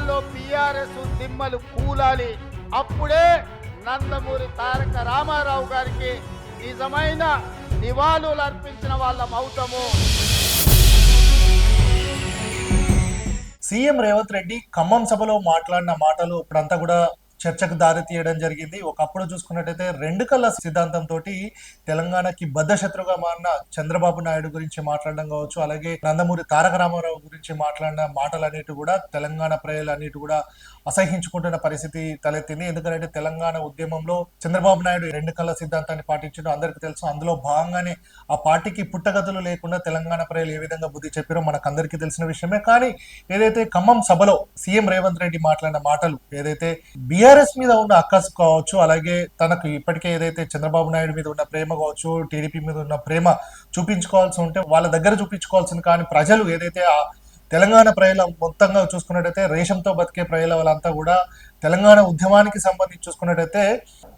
ఊర్లలో బీఆర్ఎస్ దిమ్మలు కూలాలి. అప్పుడే నందమూరి తారక రామారావు గారికి నిజమైన నివాళులు అర్పించిన వాళ్ళం అవుతాము. సీఎం రేవంత్ రెడ్డి ఖమ్మం సభలో మాట్లాడిన మాటలు ఇప్పుడంతా కూడా చర్చకు దారి తీయడం జరిగింది. ఒకప్పుడు చూసుకున్నట్టయితే రెండు కళ్ళ సిద్ధాంతం తోటి తెలంగాణకి బద్ధశత్రుగా మారిన చంద్రబాబు నాయుడు గురించి మాట్లాడడం కావచ్చు అలాగే నందమూరి తారక రామారావు గురించి మాట్లాడిన మాటలన్నిటి కూడా తెలంగాణ ప్రజలన్నిటి కూడా అసహించుకుంటున్న పరిస్థితి తలెత్తింది. ఎందుకంటే తెలంగాణ ఉద్యమంలో చంద్రబాబు నాయుడు రెండు కళ్ళ సిద్ధాంతాన్ని పాటించడం. అందరికీ తెలుసు అందులో భాగంగానే ఆ పార్టీకి పుట్టగతులు లేకుండా తెలంగాణ ప్రజలు ఏ విధంగా బుద్ధి చెప్పారో మనకు అందరికీ తెలిసిన విషయమే. కానీ ఏదైతే ఖమ్మం సభలో సీఎం రేవంత్ రెడ్డి మాట్లాడిన మాటలు ఏదైతే బిఆర్ బీఆర్ఎస్ మీద ఉన్న అక్కసు కావచ్చు అలాగే తనకు ఇప్పటికే ఏదైతే చంద్రబాబు నాయుడు మీద ఉన్న ప్రేమ కావచ్చు టీడీపీ మీద ఉన్న ప్రేమ చూపించుకోవాల్సి ఉంటే వాళ్ళ దగ్గర చూపించుకోవాల్సింది. కానీ ప్రజలు ఏదైతే ఆ తెలంగాణ ప్రజల మొత్తంగా చూసుకున్నట్టయితే రేషంతో బతికే ప్రజల వాళ్ళంతా కూడా తెలంగాణ ఉద్యమానికి సంబంధించి చూసుకున్నట్టయితే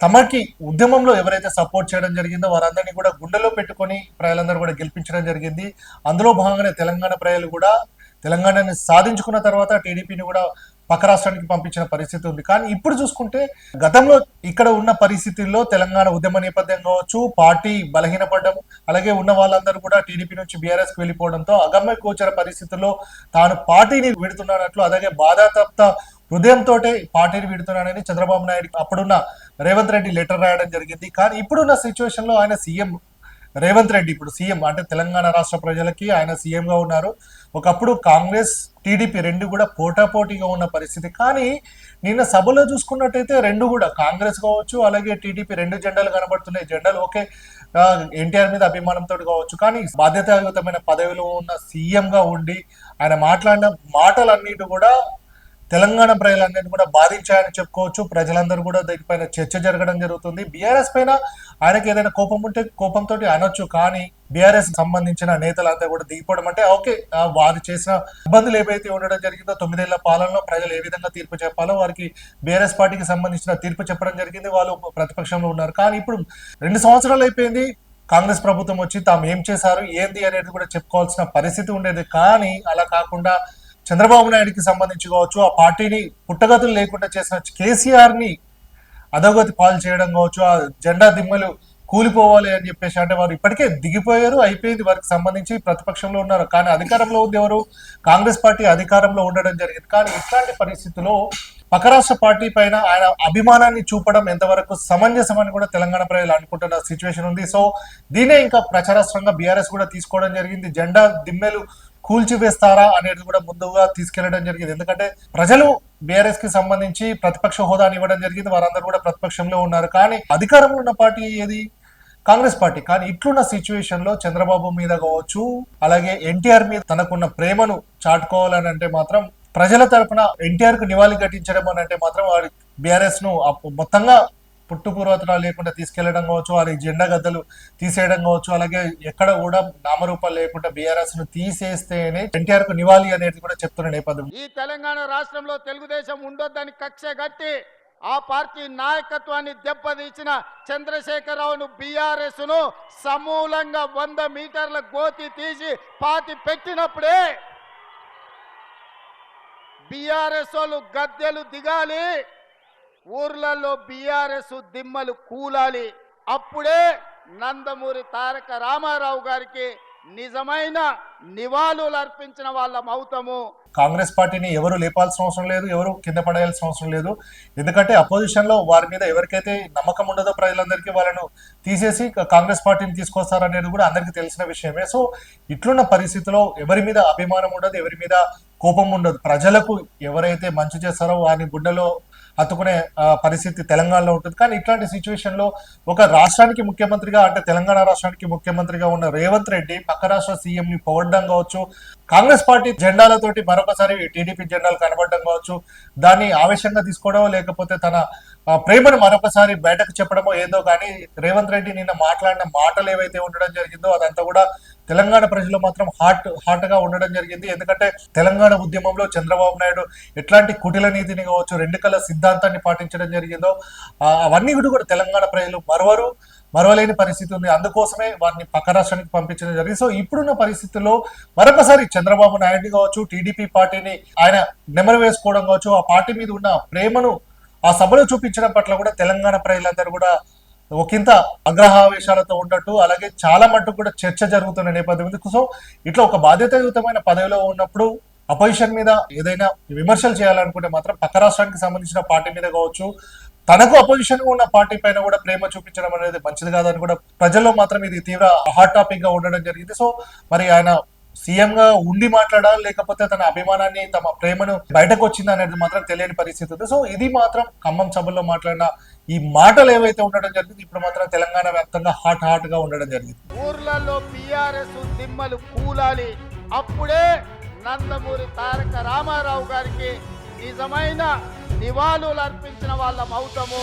తమకి ఉద్యమంలో ఎవరైతే సపోర్ట్ చేయడం జరిగిందో వారందరినీ కూడా గుండెలో పెట్టుకొని ప్రజలందరూ కూడా గెలిపించడం జరిగింది. అందులో భాగంగానే తెలంగాణ ప్రజలు కూడా తెలంగాణని సాధించుకున్న తర్వాత టీడీపీని కూడా పక్క రాష్ట్రానికి పంపించిన పరిస్థితి ఉంది. కానీ ఇప్పుడు చూసుకుంటే గతంలో ఇక్కడ ఉన్న పరిస్థితుల్లో తెలంగాణ ఉద్యమ నేపథ్యం కావచ్చు పార్టీ బలహీనపడడం అలాగే ఉన్న వాళ్ళందరూ కూడా టీడీపీ నుంచి బీఆర్ఎస్కి వెళ్ళిపోవడంతో అగమ్య గోచర పరిస్థితుల్లో తాను పార్టీని విడుతున్నట్లు అలాగే బాధాతప్త హృదయంతో పార్టీని విడుతున్నానని చంద్రబాబు నాయుడు అప్పుడున్న రేవంత్ రెడ్డి లెటర్ రాయడం జరిగింది. కానీ ఇప్పుడున్న సిచ్యువేషన్లో ఆయన సీఎం రేవంత్ రెడ్డి ఇప్పుడు సీఎం అంటే తెలంగాణ రాష్ట్ర ప్రజలకి ఆయన సీఎంగా ఉన్నారు. ఒకప్పుడు కాంగ్రెస్ టీడీపీ రెండు కూడా పోటాపోటీగా ఉన్న పరిస్థితి. కానీ నిన్న సభలో చూసుకున్నట్టయితే రెండు కూడా కాంగ్రెస్ కావచ్చు అలాగే టీడీపీ రెండు జెండాలు కనబడుతున్నాయి. జెండాలు ఓకే ఎన్టీఆర్ మీద అభిమానంతో కావచ్చు. కానీ బాధ్యతాయుతమైన పదవిలో ఉన్న సీఎంగా ఉండి ఆయన మాట్లాడిన మాటలన్నిటి కూడా తెలంగాణ ప్రజలందరినీ కూడా బాధించాయని చెప్పుకోవచ్చు. ప్రజలందరూ కూడా దీనిపైన చర్చ జరగడం జరుగుతుంది. బీఆర్ఎస్ పైన ఆయనకి ఏదైనా కోపం ఉంటే కోపంతో అనొచ్చు. కానీ బీఆర్ఎస్ సంబంధించిన నేతలంతా కూడా దిగిపోవడం అంటే ఓకే వారు చేసిన ఇబ్బందులు ఏవైతే ఉండడం జరిగిందో తొమ్మిదేళ్ళ పాలనలో ప్రజలు ఏ విధంగా తీర్పు చెప్పాలో వారికి బీఆర్ఎస్ పార్టీకి సంబంధించిన తీర్పు చెప్పడం జరిగింది. వాళ్ళు ప్రతిపక్షంలో ఉన్నారు. కానీ ఇప్పుడు రెండు సంవత్సరాలు అయిపోయింది. కాంగ్రెస్ ప్రభుత్వం వచ్చి తాము ఏం చేశారు ఏంది అనేది కూడా చెప్పుకోవాల్సిన పరిస్థితి ఉండేది. కానీ అలా కాకుండా చంద్రబాబు నాయుడుకి సంబంధించి కావచ్చు ఆ పార్టీని పుట్టగతులు లేకుండా చేసిన కేసీఆర్ని అధోగతి పాలు చేయడం కావచ్చు ఆ జెండా దిమ్మలు కూలిపోవాలి అని చెప్పేసి అంటే వారు ఇప్పటికే దిగిపోయారు అయిపోయింది వారికి సంబంధించి ప్రతిపక్షంలో ఉన్నారు. కానీ అధికారంలో ఉంది ఎవరు? కాంగ్రెస్ పార్టీ అధికారంలో ఉండడం జరిగింది. కానీ ఇట్లాంటి పరిస్థితుల్లో పక్క రాష్ట్ర పార్టీ పైన ఆయన అభిమానాన్ని చూపడం ఎంతవరకు సమంజసం అని కూడా తెలంగాణ ప్రజలు అనుకుంటున్న సిచ్యువేషన్ ఉంది. సో దీనే ఇంకా ప్రచారాస్త్రంగా బీఆర్ఎస్ కూడా తీసుకోవడం జరిగింది. జెండా దిమ్మెలు కూల్చివేస్తారా అనేది కూడా ముందుగా తీసుకెళ్ళడం జరిగింది. ఎందుకంటే ప్రజలు బీఆర్ఎస్కి సంబంధించి ప్రతిపక్ష హోదాని ఇవ్వడం జరిగింది. వారందరూ కూడా ప్రతిపక్షంలో ఉన్నారు. కానీ అధికారంలో ఉన్న పార్టీ ఏది? కాంగ్రెస్ పార్టీ. కానీ ఇట్లున్న సిచ్యువేషన్లో చంద్రబాబు మీద కావచ్చు అలాగే ఎన్టీఆర్ మీద తనకున్న ప్రేమను చాటుకోవాలని అంటే మాత్రం ప్రజల తరపున ఎన్టీఆర్కు నివాళి ఘటించడం అని అంటే మాత్రం వారి బీఆర్ఎస్ను మొత్తంగా పుట్టు లేకుండా తీసుకెళ్ళడం కావచ్చు వారి జెండా గద్దలు తీసేయడం కావచ్చు అలాగే ఎక్కడ కూడా నామరూపాలు లేకుండా బీఆర్ఎస్ను తీసేస్తేనే ఎన్టీఆర్కు నివాళి అనేది కూడా చెప్తున్న నేపథ్యం. ఈ తెలంగాణ రాష్ట్రంలో తెలుగుదేశం ఉండొద్దని కక్ష గట్టి ఆ పార్టీ నాయకత్వాన్ని దెబ్బతీసిన చంద్రశేఖరరావును బీఆర్ఎస్ను సమూలంగా వంద మీటర్ల గోతి తీసి పాతి పెట్టినప్పుడే బీఆర్ఎస్ వాళ్ళు గద్దెలు దిగాలి. ఊర్లలో బీఆర్ఎస్ దిమ్మలు కూలాలి. అప్పుడే నందమూరి తారక రామారావు గారికి నిజమైన నివాళులు అర్పించిన వాళ్ళం అవుతాము. కాంగ్రెస్ పార్టీని ఎవరు లేపాల్సిన అవసరం లేదు ఎవరు కింద పడేయాల్సిన అవసరం లేదు. ఎందుకంటే అపోజిషన్లో వారి మీద ఎవరికైతే నమ్మకం ఉండదో ప్రజలందరికీ వాళ్ళను తీసేసి కాంగ్రెస్ పార్టీని తీసుకొస్తారనేది కూడా అందరికీ తెలిసిన విషయమే. సో ఇట్లున్న పరిస్థితిలో ఎవరి మీద అభిమానం ఉండదు ఎవరి మీద కోపం ఉండదు. ప్రజలకు ఎవరైతే మంచి చేస్తారో వారిని గుడ్డలో హత్తుకునే పరిస్థితి తెలంగాణలో ఉంటుంది. కానీ ఇట్లాంటి సిచ్యువేషన్లో ఒక రాష్ట్రానికి ముఖ్యమంత్రిగా అంటే తెలంగాణ రాష్ట్రానికి ముఖ్యమంత్రిగా ఉన్న రేవంత్ రెడ్డి పక్క రాష్ట్ర సీఎం ని పొగడ్డం కావచ్చు కాంగ్రెస్ పార్టీ జెండాలతోటి మరొకసారి టీడీపీ జెండాలు కనబడడం కావచ్చు దాన్ని ఆవేశంగా తీసుకోవడం లేకపోతే తన ప్రేమను మరొకసారి బయటకు చెప్పడమో ఏదో కానీ రేవంత్ రెడ్డి నిన్న మాట్లాడిన మాటలు ఏవైతే ఉండడం జరిగిందో అదంతా కూడా తెలంగాణ ప్రజలు మాత్రం హాట్ హాట్గా ఉండడం జరిగింది. ఎందుకంటే తెలంగాణ ఉద్యమంలో చంద్రబాబు నాయుడు ఎట్లాంటి కుటిల నీతిని కావచ్చు రెండు కల సిద్ధాంతాన్ని పాటించడం జరిగిందో అవన్నీ కూడా తెలంగాణ ప్రజలు మరవరు మరవలేని పరిస్థితి ఉంది. అందుకోసమే వారిని పక్క రాష్ట్రానికి పంపించడం జరిగింది. సో ఇప్పుడున్న పరిస్థితుల్లో మరొకసారి చంద్రబాబు నాయుడిని కావచ్చు టీడీపీ పార్టీని ఆయన నెమరు వేసుకోవడం కావచ్చు ఆ పార్టీ మీద ఉన్న ప్రేమను ఆ సభలో చూపించడం పట్ల కూడా తెలంగాణ ప్రజలందరూ కూడా ఒకంత అగ్రహావేశాలతో ఉన్నట్టు అలాగే చాలా మట్టుకు కూడా చర్చ జరుగుతున్న నేపథ్యం ఉంది. సో ఇట్లా ఒక బాధ్యతాయుతమైన పదవిలో ఉన్నప్పుడు అపోజిషన్ మీద ఏదైనా విమర్శలు చేయాలనుకుంటే మాత్రం పక్క రాష్ట్రానికి సంబంధించిన పార్టీ మీద కావచ్చు తనకు అపోజిషన్ ఉన్న పార్టీ పైన కూడా ప్రేమ చూపించడం అనేది మంచిది కాదని కూడా ప్రజల్లో మాత్రం ఇది తీవ్ర హాట్ టాపిక్గా ఉండడం జరిగింది. సో మరి ఆయన సీఎం గా ఉండి మాట్లాడాలి లేకపోతే తన అభిమానాన్ని తమ ప్రేమను బయటకు వచ్చింది అనేది మాత్రం తెలియని పరిస్థితి ఉంది. సో ఇది మాత్రం ఖమ్మం సభల్లో మాట్లాడిన ఈ మాటలు ఏవైతే ఉండడం జరిగింది ఇప్పుడు మాత్రం తెలంగాణ వ్యాప్తంగా హాట్ హాట్గా ఉండడం జరిగింది. ఊర్లలో పిఆర్ఎస్ దిమ్మలు కూలాలి. అప్పుడే నందమూరి తారక రామారావు గారికి నిజమైన నివాళులు అర్పించిన వాళ్ళం అవుతాము.